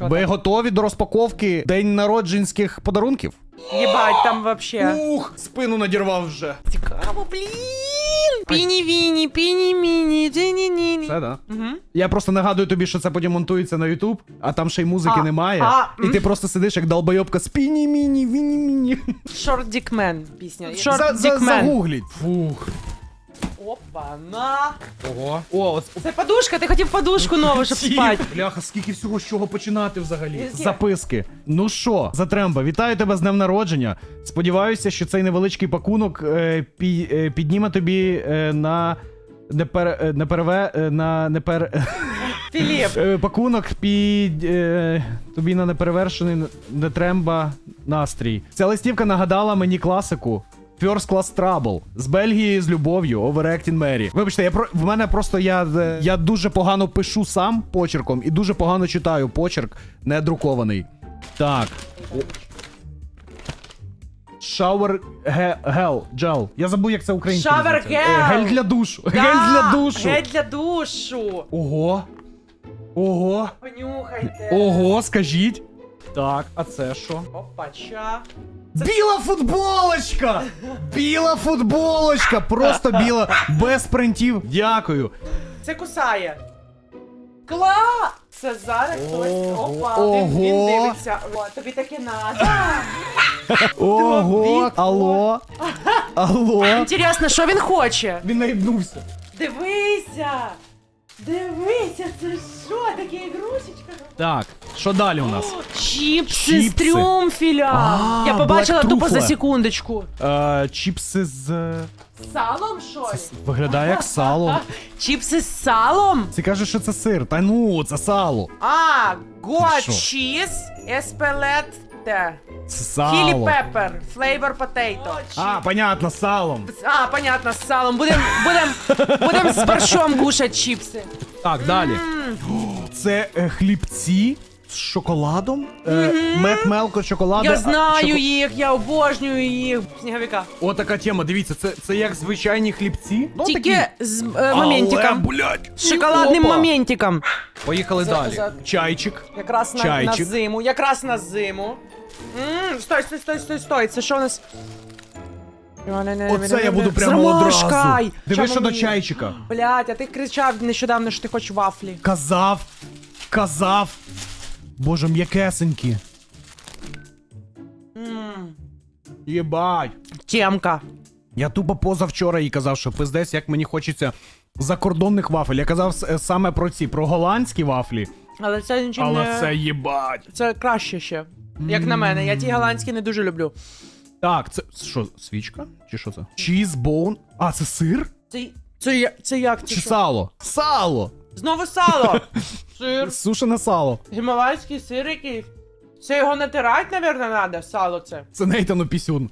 Ви готові до розпаковки день народженських подарунків? Єбать, там вообще. Ух, спину надірвав вже. Цікаво, блін. Піні-віні, піні-міні, джині-ніні. Це да. Угу. Я просто нагадую тобі, що це потім монтується на YouTube, а там ще й музики А, немає. а, і м. ти просто сидиш як долбойобка спіні міні віні міні. Шорт Дікмен пісня. Шорт Дікмен. Загугліть. Фух. Опа, на. Ого. О, Це подушка, ти хотів подушку нову, щоб спати. Бляха, скільки всього з чого починати взагалі? Записки. Ну що, Затремба, вітаю тебе з днем народження. Сподіваюся, що цей невеличкий пакунок е, пі, е, підніме тобі е, на. Не, пер, е, не переве, е, на не пер, Філіп. е, пакунок під е, тобі на неперевершений нетремба настрій. Ця листівка нагадала мені класику. First Class Trouble з Бельгії з любов'ю Overacting Mary. Вибачте, я про в мене просто я, е, я дуже погано пишу сам почерком і дуже погано читаю почерк не друкований. Так. Shower ге- гел, джел. Я забув, як це українською. Shower називається. Е, gel. Гель для душу. Да, Гель для душу. Гель для душу. Ого. Ого. Понюхайте. Ого, скажіть. Так, а це що? Опача. Біла футболочка! Біла футболочка! Просто біла, без принтів. Дякую. Це кусає. Кла! Це зараз хтось. Ого. Опа, він, він Ого. дивиться. О, тобі таке надо. Ого, алло. Алло. Інтересно, що він хоче? Він наїбнувся. Дивися! Дивися, це що? Таке ігрушечка? Так, що далі у нас? Чіпси, Чіпси. з трюмфіля. А, Я побачила Black тупо за Truffle. секундочку. Е, чіпси з. е, З салом, що ли? Виглядає як сало. Чіпси з салом? Ти кажеш, що це сир. Та ну, це сало. А, гот що? чіз, еспелетте. Це Хілі сало. пепер, флейвор потейто. А, понятно, салом. А, понятно, з салом. Будем, будем, будем з борщом кушать чіпси. Так, далі. Це е, хлібці з шоколадом. Е, мед мелко шоколади. Я знаю їх, я обожнюю їх. Сніговика. О, така тема, дивіться, це, це як звичайні хлібці. Ну, Тільки з е, Але, моментиком. блядь, З шоколадним опа. моментиком. Поїхали За- далі. за- Чайчик. Якраз на, на Чайчик. зиму, якраз на зиму. Ммм, стой, стой, стой, стой, стой. Це що у нас? Оце я буду прямо одразу. Диви, що до чайчика. Блядь, а ти кричав нещодавно, що ти хочеш вафлі. Казав, казав. Боже, м'якесенькі. Ммм. Єбать. Темка. Я тупо позавчора їй казав, що пиздець, як мені хочеться закордонних вафель. Я казав с- саме про ці, про голландські вафлі. Але це нічого Але не... це їбать. Це краще ще. Як на мене, я ті голландські не дуже люблю. Так, це що, свічка? Чи що це? Cheesebone? А, це сир? Це, це, я- це як? Це Чи що? сало? Сало! Знову сало. Сир. Сушене сало. Гімалайський сир якийсь. Це його натирати, напевно, треба, сало це. Це Нейтану пісюн.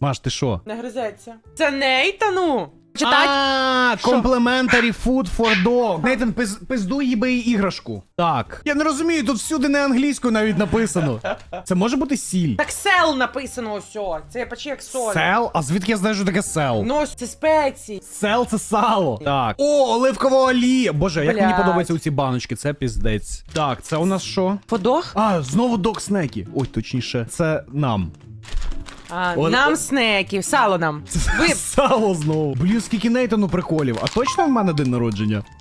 Маш, ти що? Не гризеться. Це Нейтану. Читать? А, complimentary food for dog. Нейтан, пиз, пиздуй їби іграшку. Так. Я не розумію, тут всюди не англійською навіть написано. Це може бути сіль. Так сел написано ось. Це почти як соль. Сел? А звідки я знаю, що таке сел? Ну, ось це спеції. Сел це сало. Так. О, оливкова олія. Боже, як мені Блядь. подобаються ці баночки, це піздець. Так, це у нас що? Подох? А, знову док снеки. Ой, точніше, це нам. А, О- нам снеків, сало нам. Ви... Сало знову. Блін, скільки Нейтану приколів. А точно в мене день народження?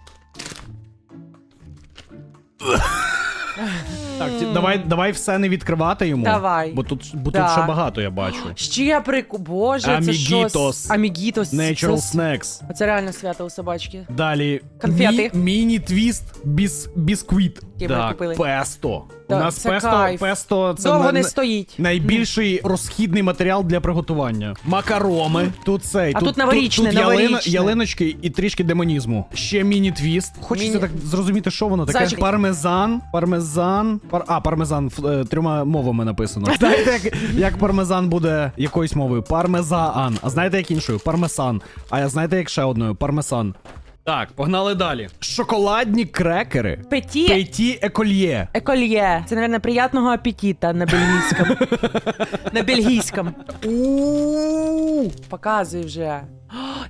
Так, ті- давай, давай все не відкривати йому. Давай. Бо тут, бо Да. тут ще багато я бачу. Ще прику... Боже, це що? Amiguitos. Амігітос. Natural Це... snacks. Оце реально свято у собачки. Далі. Конфети. Мі- Міні-твіст біс, бісквіт. Ми Так, купили. песто. У нас це песто, кайф. песто це Довго на- не стоїть. Найбільший розхідний матеріал для приготування. Макароми. Тут цей. А тут новорічне, тут, тут ялина- новорічне. ялиночки і трішки демонізму. Ще міні-твіст. Хочеться Міні- так зрозуміти, що воно таке. Зайчик. Пармезан. Пармезан. Пар... А, пармезан ф- е, трьома мовами написано. Знаєте, як, як пармезан буде якоюсь мовою? Пармезаан. А знаєте, як іншою? Пармесан. А знаєте, як ще одною? Пармесан. Так, погнали далі. Шоколадні крекери. Петі Петі екольє. екольє. Це, мабуть, приятного апетита на бельгійському. на бельгійському. У Показуй вже.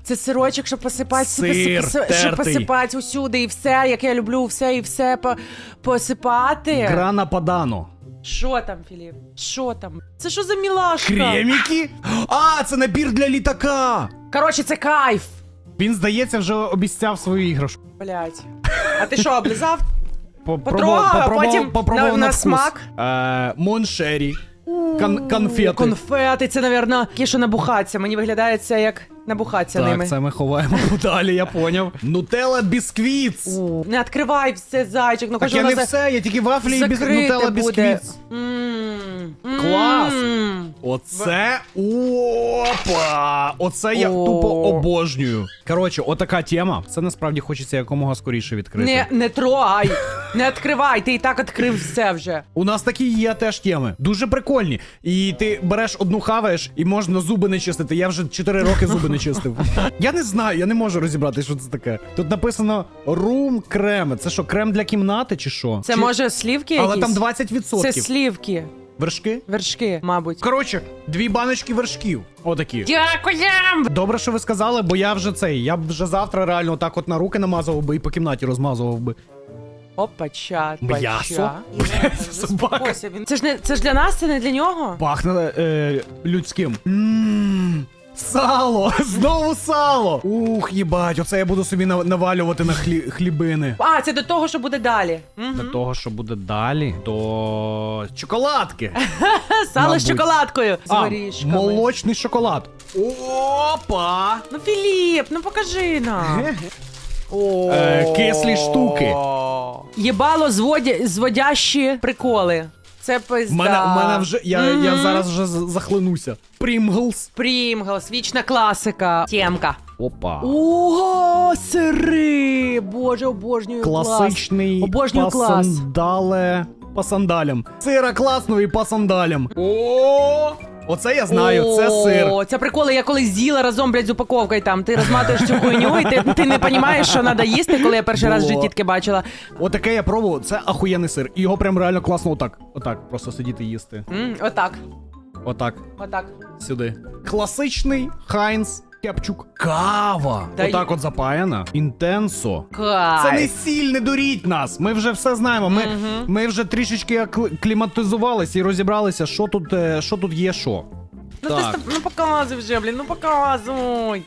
Це сирочок, щоб посипати, Сир посип- щоб тертий. посипати усюди, і все, як я люблю, все і все по- посипати. Грана падано. Що там, Філіп? Що там? Це що за мілашка? Креміки? А, це набір для літака. Коротше, це кайф. Він, здається, вже обіцяв свою іграшку. Блять. А ти що, облизав? Потрогав, а попробував- потім на- на смак? Е, Моншері. Кон- конфети. Конфети, це, напевно, ті, що набухаться. Мені виглядає це як набухаться ними. Так, це ми ховаємо подалі, я поняв. Нутелла бісквітс. У, Не відкривай все, зайчик. Ну Так кажу, я не вона все, я тільки вафлі і біс... закрите нутелла буде. бісквітс. М, Клас. м. Оце опа! Оце я О. тупо обожнюю. Коротше, отака тема. Це насправді хочеться якомога скоріше відкрити. Не, не трогай, не відкривай, ти і так відкрив все вже. У нас такі є теж теми. Дуже прикольні. І ти береш одну хаваєш, і можна зуби не чистити. Я вже 4 роки зуби не чистив. Я не знаю, я не можу розібрати, що це таке. Тут написано рум крем. Це що, крем для кімнати чи що? Це Чи- може слівки якісь? Але там 20%. Це слівки, Вершки? вершки, мабуть. Коротше, дві баночки вершків. Отакі. Дякуємо! Добре, що ви сказали, бо я вже цей. Я б вже завтра реально так от на руки намазував би і по кімнаті розмазував би. Опача, М'ясо? Блядь, собака. Він- Це ж не це ж для нас, це не для нього. Пахне е, людським. Ммм. Сало! Знову сало! Ух, їбать, оце я буду собі на- навалювати на хлі, хлібини. А, це до того, що буде далі. Мгм. До того, що буде далі, то чоколадки. Сало Мабуть. з шоколадкою. З А, горішками. молочний шоколад. Опа! Ну, Філіп, ну покажи нам. Е, кислі штуки. Єбало зводі, зводящі приколи. Це пизда. У мене, мене вже. Я, я зараз вже з- захлинуся. Прімглс. Прімглс, вічна класика. Тємка. Опа. Ого, сири! Боже, обожнюю Класичний клас. Обожнюю клас. пасандале по сандалям. Сира класного і по сандалям. О! Оце я знаю, це сир. О, це приколи, я колись з'їла разом, блядь, з упаковкою там. Ти розматуєш цю хуйню, і ти, ти не розумієш, що треба їсти, коли я перший раз в житті таке бачила. Отаке я пробував, це ахуєнний сир. І його прям реально класно отак. Отак, просто сидіти і їсти. М, отак, Отак, отак. сюди. Класичний Хайнс Кепчук. Кава. Та й- Отак от запаяна. Інтенсо. Кайф. Це не сіль, не дуріть нас. Ми вже все знаємо. Ми, Мгм. ми вже трішечки акли- кліматизувалися і розібралися, що тут, е, що тут є що. Ну, ти, Так. ст- ну показуй вже, блін, ну показуй.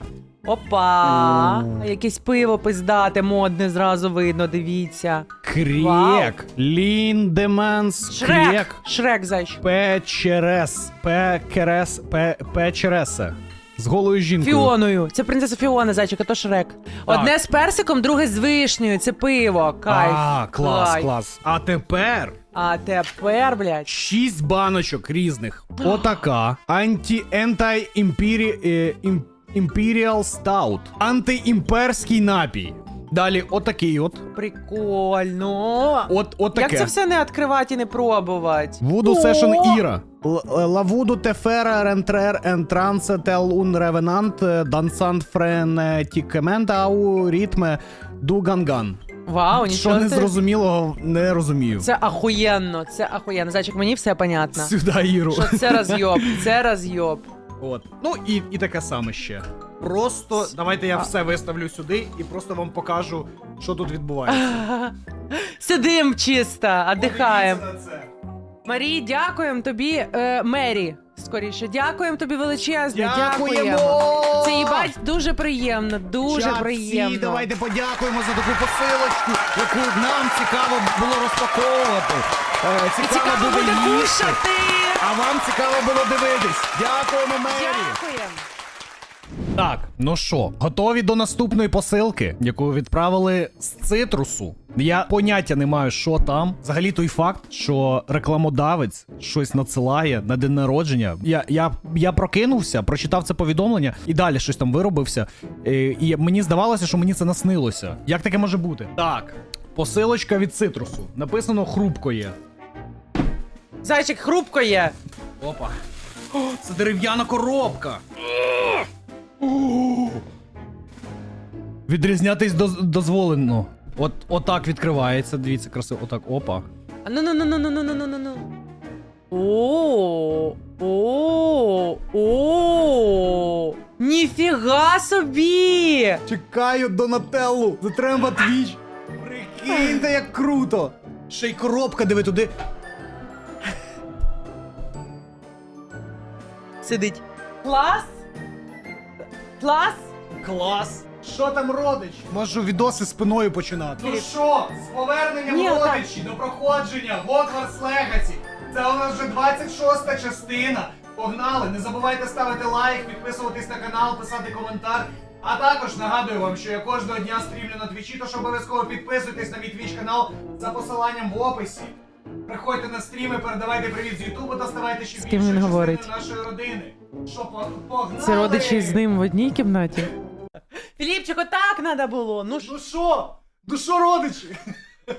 Опа, О. якесь пиво пиздате, модне, зразу видно, дивіться. Крєк. Вау. Ліндеменс. Шрек! Крєк. Шрек, зайч. Печерес. Пекерес. Пе, печереса. З голою жінкою. Фіоною. Це принцеса Фіона, зайчик, а то Шрек. Одне з персиком, друге з вишнею. Це пиво. Кайф. А, клас, Кайф. клас. А тепер А тепер, блядь. шість баночок різних. Отака. Анті ентай імпірі е, ім, Imperial Stout. Антиімперський напій. Далі отакий от. Прикольно. От, от таке. Як це все не відкривати і не пробувати? Вуду! Session Іра. Лавуду Тефера Рентрер Ентрансе Тел Ун Ревенант Дансан Френетікемент Ау Рітме Дуганган. Вау, Що нічого. не ти- зрозумілого, не розумію. Це ахуєнно, це ахуєнно. Зайчик, мені все понятно. Сюди Іру. Що це розйоб, це розйоб. От. Ну і, і таке саме ще. Просто давайте я все виставлю сюди і просто вам покажу, що тут відбувається. Сидим чисто, отдихаємо. Подивіться на це. Дякуємо тобі, е, Мері. Скоріше, дякуємо тобі величезне. Дякуємо! Дякуємо. Це їбать дуже приємно, дуже Чат, приємно. Всі, давайте подякуємо за таку посилочку, яку нам цікаво було розпаковувати. Е, І цікаво буде їсти. кушати. А вам цікаво було дивитись. Дякуємо, Мері. Дякуємо. Так, ну що, готові до наступної посилки, яку відправили з цитрусу. Я поняття не маю, що там. Взагалі той факт, що рекламодавець щось надсилає на день народження. Я, я, я прокинувся, прочитав це повідомлення і далі щось там виробився. Е, І мені здавалося, що мені це наснилося. Як таке може бути? Так, посилочка від цитрусу. Написано хрупко є. Зайчик хрупко є. Опа. О, це дерев'яна коробка. Відрізнятись доз- дозволено. От отак відкривається. Дивіться, красиво. Отак. Опа. А ну ну ну ну ну ну ну ну ну. О, о, о. Ніфіга собі! Чекаю Донателлу. Затремба твіч. Прикиньте, як круто. Ще й коробка, диви туди. Сидить. Клас? Клас? Клас! Що там родич? Можу відоси спиною починати. Ну що, з поверненням Ні, отак. родичі до проходження Hogwarts Legacy. Це у нас вже 26-та частина. Погнали! Не забувайте ставити лайк, підписуватись на канал, писати коментар. А також нагадую вам, що я кожного дня стрімлю на твічі, тож обов'язково підписуйтесь на мій твіч канал за посиланням в описі. Приходьте на стріми, передавайте привіт з Ютубу та ставайте ще З ким більшою він частиною говорить? нашої родини. Що, по- погнали! Це родичі з ним в одній кімнаті. Філіпчик, отак треба було. Ну Ну що? Ну що, родичі?